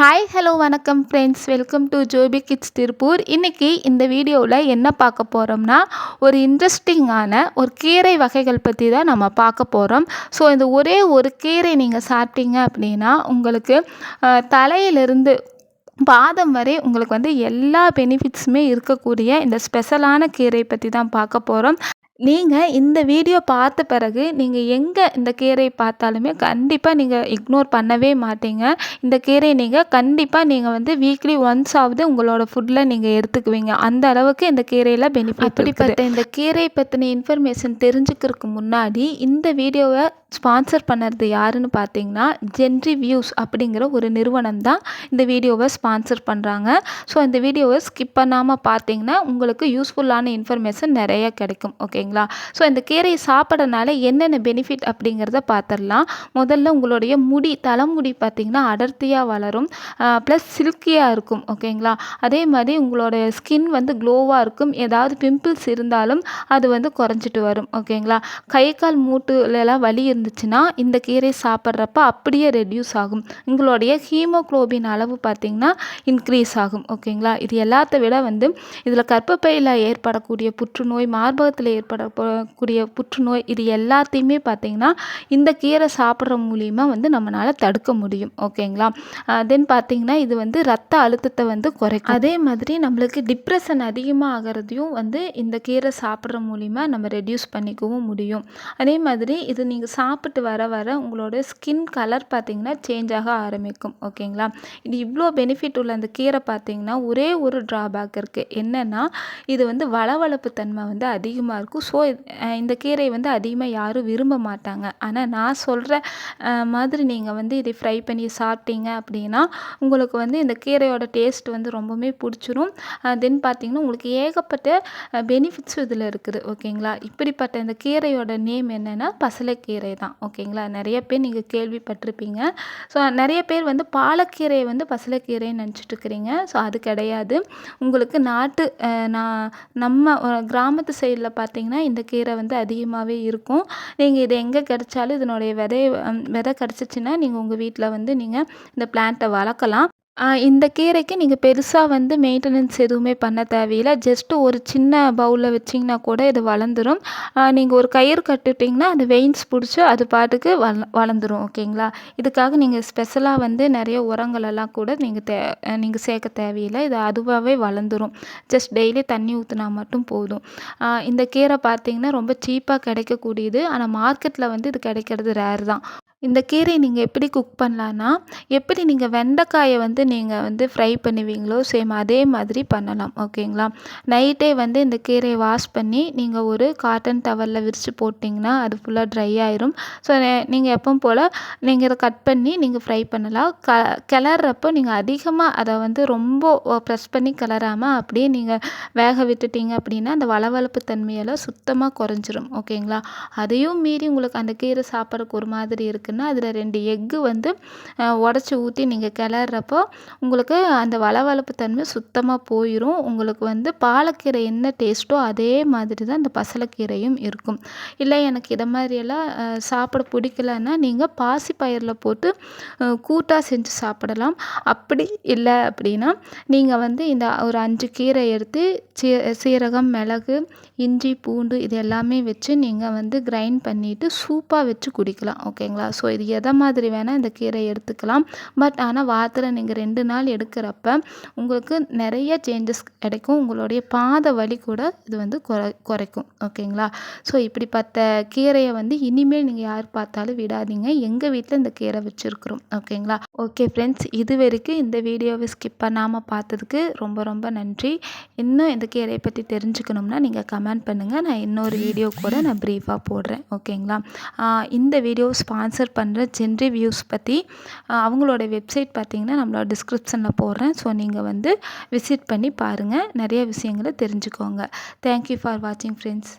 Hi hello வணக்கம் friends welcome to Jobi kids Tiruppur இன்றைக்கி இந்த வீடியோவில் என்ன பார்க்க போகிறோம்னா ஒரு இன்ட்ரெஸ்டிங்கான ஒரு கீரை வகைகள் பற்றி தான் நம்ம பார்க்க போகிறோம் ஸோ இந்த ஒரே ஒரு கீரை நீங்கள் சாப்பிட்டீங்க அப்படின்னா உங்களுக்கு தலையிலிருந்து பாதம் வரை உங்களுக்கு வந்து எல்லா பெனிஃபிட்ஸுமே இருக்கக்கூடிய இந்த ஸ்பெஷலான கீரை பற்றி தான் பார்க்க போகிறோம் நீங்கள் இந்த வீடியோ பார்த்த பிறகு நீங்கள் எங்கே இந்த கீரையை பார்த்தாலுமே கண்டிப்பாக நீங்கள் இக்னோர் பண்ணவே மாட்டீங்க. இந்த கீரையை நீங்கள் கண்டிப்பாக நீங்கள் வந்து வீக்லி ஒன்ஸ் ஆகுது உங்களோட ஃபுட்டில் நீங்கள் எடுத்துக்குவீங்க. அந்த அளவுக்கு இந்த கீரையில் பெனிஃபிட் அப்படிப்பட்ட இந்த கீரையை பற்றின இன்ஃபர்மேஷன் தெரிஞ்சுக்கிறதுக்கு முன்னாடி இந்த வீடியோவை ஸ்பான்சர் பண்ணுறது யாருன்னு பார்த்தீங்கன்னா ஜென்ரி வியூஸ் அப்படிங்கிற ஒரு நிறுவனம் தான் இந்த வீடியோவை ஸ்பான்சர் பண்ணுறாங்க ஸோ இந்த வீடியோவை ஸ்கிப் பண்ணாமல் பார்த்தீங்கன்னா உங்களுக்கு யூஸ்ஃபுல்லான இன்ஃபர்மேஷன் நிறைய கிடைக்கும். ஓகேங்களா ஸோ இந்த கீரையை சாப்பிட்றதுனால என்னென்ன பெனிஃபிட் அப்படிங்கிறத பார்த்துடலாம். முதல்ல உங்களுடைய முடி தலைமுடி பார்த்திங்கன்னா அடர்த்தியாக வளரும். ப்ளஸ் சில்கியாக இருக்கும். ஓகேங்களா அதே மாதிரி உங்களோட ஸ்கின் வந்து க்ளோவாக இருக்கும். ஏதாவது பிம்பிள்ஸ் இருந்தாலும் அது வந்து குறைஞ்சிட்டு வரும். ஓகேங்களா கை கால் மூட்டுலலாம் வலி இருந்துச்சுன்னா இந்த கீரை சாப்பிட்றப்ப அப்படியே ரெடியூஸ் ஆகும். உங்களுடைய ஹீமோக்ளோபின் அளவு பார்த்திங்கன்னா இன்க்ரீஸ் ஆகும். ஓகேங்களா? இது எல்லாத்த விட வந்து இதில் கர்ப்பப்பையில் ஏற்படக்கூடிய புற்றுநோய் மார்பகத்தில் ஏற்படக்கூடிய புற்றுநோய் இது எல்லாத்தையுமே பார்த்திங்கன்னா இந்த கீரை சாப்பிட்ற மூலியமாக வந்து நம்மளால் தடுக்க முடியும். ஓகேங்களா? தென் பார்த்திங்கன்னா இது வந்து ரத்த அழுத்தத்தை வந்து குறைக்கும். அதே மாதிரி நம்மளுக்கு டிப்ரெஷன் அதிகமாக ஆகிறதையும் வந்து இந்த கீரை சாப்பிட்ற மூலிமா நம்ம ரெடியூஸ் பண்ணிக்கவும் முடியும். அதே மாதிரி இது நீங்கள் சா சாப்பிட்டு வர வர உங்களோட ஸ்கின் கலர் பார்த்திங்கன்னா சேஞ்ச் ஆக ஆரம்பிக்கும் ஓகேங்களா இது இவ்வளோ பெனிஃபிட் உள்ள அந்த கீரை பார்த்திங்கன்னா ஒரே ஒரு ட்ராபேக் இருக்குது என்னென்னா இது வந்து வளவளப்பு தன்மை வந்து அதிகமாக இருக்கும். ஸோ இந்த கீரையை வந்து அதிகமாக யாரும் விரும்ப மாட்டாங்க. ஆனால் நான் சொல்கிற மாதிரி நீங்கள் வந்து இதை ஃப்ரை பண்ணி சாப்பிட்டீங்க அப்படின்னா உங்களுக்கு வந்து இந்த கீரையோட டேஸ்ட் வந்து ரொம்பவுமே பிடிச்சிரும். தென் பார்த்தீங்கன்னா உங்களுக்கு ஏகப்பட்ட பெனிஃபிட்ஸ் இதில் இருக்குது ஓகேங்களா இப்படிப்பட்ட இந்த கீரையோட நேம் என்னென்னா பசலைக்கீரை தான். ஓகேங்களா? நிறைய பேர் நீங்கள் கேள்விப்பட்டிருப்பீங்க. ஸோ நிறைய பேர் வந்து பாலக்கீரையை வந்து பசலக்கீரைன்னு நினச்சிட்டு இருக்கிறீங்க ஸோ அது கிடையாது. உங்களுக்கு நாட்டு நான் நம்ம கிராமத்து சைடில் பார்த்தீங்கன்னா இந்த கீரை வந்து அதிகமாகவே இருக்கும். நீங்கள் இது எங்கே கிடைச்சாலும் இதனுடைய விதை விதை கிடச்சிச்சின்னா நீங்கள் உங்கள் வீட்டில் வந்து நீங்கள் இந்த பிளான்ட்டை வளர்க்கலாம். இந்த கீரைக்கு நீங்கள் பெருசாக வந்து மெயின்டெனன்ஸ் எதுவுமே பண்ண தேவையில்லை. ஜஸ்ட்டு ஒரு சின்ன பவுலில் வச்சிங்கன்னா கூட இது வளர்ந்துடும் நீங்கள் ஒரு கயிறு கட்டுட்டிங்கன்னா அது வெயின்ஸ் பிடிச்சி அது பாட்டுக்கு வள வளர்ந்துரும் ஓகேங்களா? இதுக்காக நீங்கள் ஸ்பெஷலாக வந்து நிறைய உரங்களெல்லாம் கூட நீங்கள் தே நீங்கள் சேர்க்க தேவையில்லை. இது அதுவாகவே வளர்ந்துரும். ஜஸ்ட் டெய்லி தண்ணி ஊற்றினா மட்டும் போதும். இந்த கீரை பார்த்திங்கன்னா ரொம்ப சீப்பாக கிடைக்கக்கூடியது. ஆனால் மார்க்கெட்டில் வந்து இது கிடைக்கிறது ரேர் தான். இந்த கீரை நீங்கள் எப்படி குக் பண்ணலான்னா எப்படி நீங்கள் வெண்டைக்காயை வந்து நீங்கள் வந்து ஃப்ரை பண்ணுவீங்களோ சேம் அதே மாதிரி பண்ணலாம் ஓகேங்களா? நைட்டே வந்து இந்த கீரையை வாஷ் பண்ணி நீங்கள் ஒரு காட்டன் டவலில் விரித்து போட்டிங்கன்னா அது ஃபுல்லாக ட்ரை ஆயிரும். ஸோ நீங்கள் எப்பவும் போல் நீங்கள் இதை கட் பண்ணி நீங்கள் ஃப்ரை பண்ணலாம். க கிளறப்போ நீங்கள் அதிகமாக அதை வந்து ரொம்ப ப்ரெஸ் பண்ணி கிளறாமல் அப்படியே நீங்கள் வேக விட்டுட்டீங்க அப்படின்னா அந்த வளவளப்பு தன்மையெல்லாம் சுத்தமாக குறைஞ்சிரும் ஓகேங்களா? அதையும் மீறி உங்களுக்கு அந்த கீரை சாப்பிட்றதுக்கு ஒரு மாதிரி இருக்குது இருக்குன்னா அதில் ரெண்டு எக்கு வந்து உடச்சி ஊற்றி நீங்கள் கிளறப்போ உங்களுக்கு அந்த வளவளப்பு தன்மை சுத்தமாக போயிடும் உங்களுக்கு வந்து பாலக்கீரை என்ன டேஸ்ட்டோ அதே மாதிரி தான் இந்த பசலைக்கீரையும் இருக்கும். இல்லை எனக்கு இதை மாதிரியெல்லாம் சாப்பிட பிடிக்கலன்னா நீங்கள் பாசி பயிரில் போட்டு கூட்டாக செஞ்சு சாப்பிடலாம். அப்படி இல்லை அப்படின்னா நீங்கள் வந்து இந்த ஒரு அஞ்சு கீரை எடுத்து சீ சீரகம் மிளகு இஞ்சி பூண்டு இது எல்லாமே வச்சு நீங்கள் வந்து கிரைண்ட் பண்ணிவிட்டு சூப்பாக வச்சு குடிக்கலாம். ஓகேங்களா? ஸோ இது எதை மாதிரி வேணால் இந்த கீரை எடுத்துக்கலாம். பட் ஆனால் வாரத்தில் நீங்கள் ரெண்டு நாள் எடுக்கிறப்ப உங்களுக்கு நிறைய சேஞ்சஸ் கிடைக்கும். உங்களுடைய பாத வலி கூட இது வந்து குறை குறைக்கும். ஓகேங்களா? ஸோ இப்படிப்பட்ட கீரையை வந்து இனிமேல் நீங்கள் யார் பார்த்தாலும் விடாதீங்க. எங்கள் வீட்டில் இந்த கீரை வச்சுருக்குறோம். ஓகேங்களா? ஓகே ஃப்ரெண்ட்ஸ் இது வரைக்கும் இந்த வீடியோவை ஸ்கிப் பண்ணாமல் பார்த்ததுக்கு ரொம்ப ரொம்ப நன்றி. இன்னும் இந்த கீரையை பற்றி தெரிஞ்சுக்கணும்னா நீங்கள் கமெண்ட் பண்ணுங்கள் நான் இன்னொரு வீடியோ கூட நான் ப்ரீஃபாக போடுறேன். ஓகேங்களா? இந்த வீடியோ ஸ்பான்சர் பண்ணுற ஜென்ரி வியூஸ் பற்றி அவங்களோட வெப்சைட் பார்த்திங்கன்னா நம்மளோட டிஸ்கிரிப்ஷனில் போடுறேன். ஸோ நீங்கள் வந்து விசிட் பண்ணி பாருங்கள் நிறைய விஷயங்களை தெரிஞ்சுக்கோங்க. தேங்க்யூ ஃபார் வாட்சிங் ஃப்ரெண்ட்ஸ்